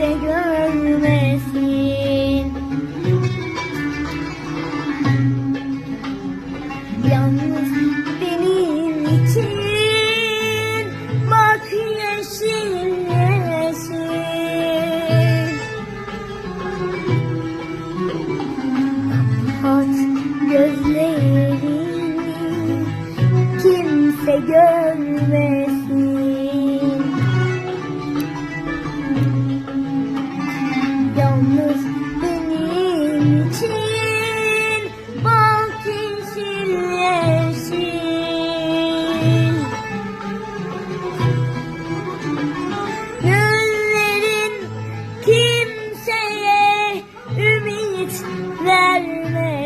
kimse görmesin. Yalnız benim için bak yeşil yeşil. Kapat gözlerini kimse görmesin. verme